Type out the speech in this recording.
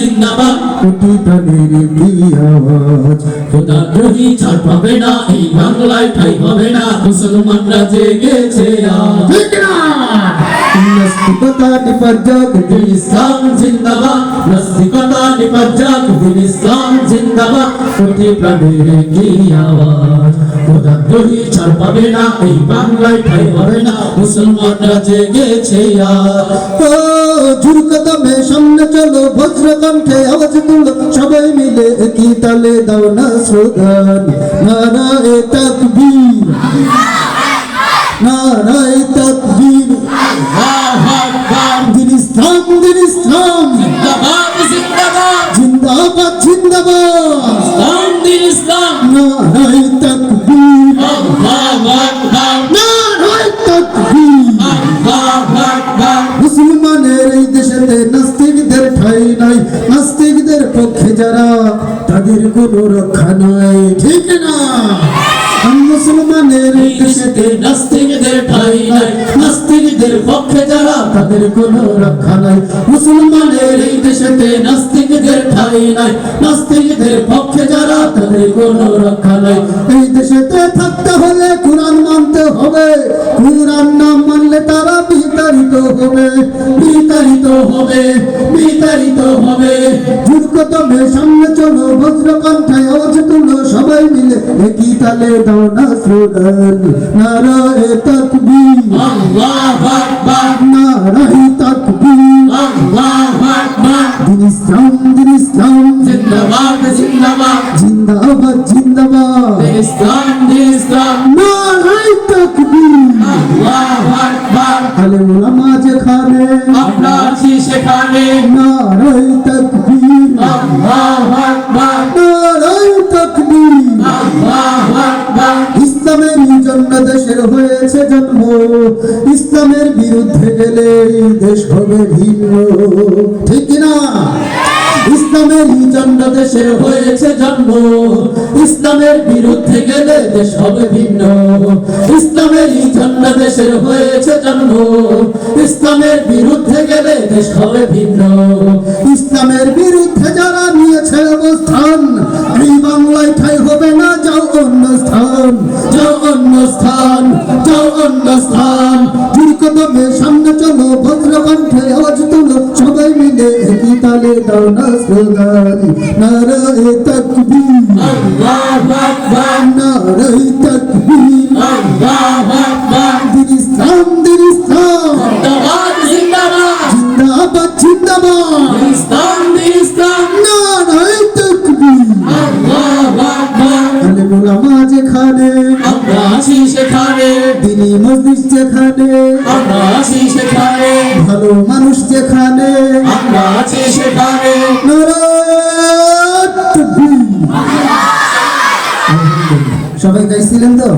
জিন্দাবাদ। কোটি প্রাণের কি আওয়াজ খোদা দ্রোহী ছাড় পাবে না এই বাংলায় ঠাই হবে না। মুসলমানরা জেগেছে আজ। নাস্তিকতা নিপাজক দিন ইসলাম জিন্দাবাদ। নাস্তিকতা নিপাজ্জাক দিন ইসলাম জিন্দাবাদ। কোটি প্রাণের কি আওয়াজ। খোদা দ্রোহী ছাড় পাবে না এই বাংলায় ঠাই হবে না। মুসলমানরা জেগেছে আজ। ও জুরকদমে সামনে চলো বজ্র কণ্ঠে আওয়াজ তুলো, সবাই মিলে কি তালে দাও না স্লোগান নারায় তাকবীর। নারায় তাকবীর। আল্লাহু এই দেশেতে নাস্তিকদের ঠাই নাই। নাস্তিকদের পক্ষে যারা তাদের কোনো রক্ষা নাই। ঠিক না? মুসলমানের দেশেতে নাস্তিকদের ঠাই নাই। নাস্তিকদের পক্ষে যারা তাদের কোনো রক্ষা নাই। মুসলমানের এই দেশেতে নাস্তিকদের ঠাই নাই। নাস্তিকদের পক্ষে যারা তাদের কোনো রক্ষা নাই। এই দেশেতে থাকতে হলে কোরআন মানতে হবে। কোরআন না মানলে তারা বিতাড়িত হবে। হবে। দুর্গতমে সামনে চলো বজ্রকণ্ঠায় আওয়াজ তুলো সবাই মিলে। একই তালে দাও না স্লোগান নারায়ে আল্লাহু আকবার নারায়ে আল্লাহু আকবার দিন ইসলাম দিন ইসলাম জিন্দাবাদ জিন্দাবাদ। জিন্দাবাদ জিন্দাবাদ দিন ইসলাম দিন ইসলাম নারায়ে আল্লাহু আকবার আলে ওলামা যেখানে। আছি সেখানে। নারায়ে হয়েছে জন্ম। ইসলামের বিরুদ্ধে গেলে দেশ হবে ভিন্ন। ঠিক না? ইসলামের জন্য দেশের হয়েছে জন্ম। ইসলামের বিরুদ্ধে গেলে দেশ হবে ভিন্ন। ইসলামের জন্য দেশের হয়েছে জন্ম। ইসলামের বিরুদ্ধে গেলে দেশ হবে ভিন্ন। ইসলামের বিরুদ্ধে যারা নিয়েছে অবস্থান, এই বাংলায় ঠাই হবে না, যাও অন্য স্থান। অন্য স্থান দুর্গতমে সামনে চলো ভদ্রকণ্ঠে আওয়াজ তোলো সবাই মিলে একই তালে দাও না স্লোগান। নারায়ে তাকবীর। আল্লাহু আকবার। নারায়ে তাকবীর। আল্লাহু আমরা আসি সেখানে দিনী মসজিদ যেখানে আমরা আসি সেখানে ভালো মানুষ যেখানে আমরা আছি সেখানে সবাই গাইছিলেন তো?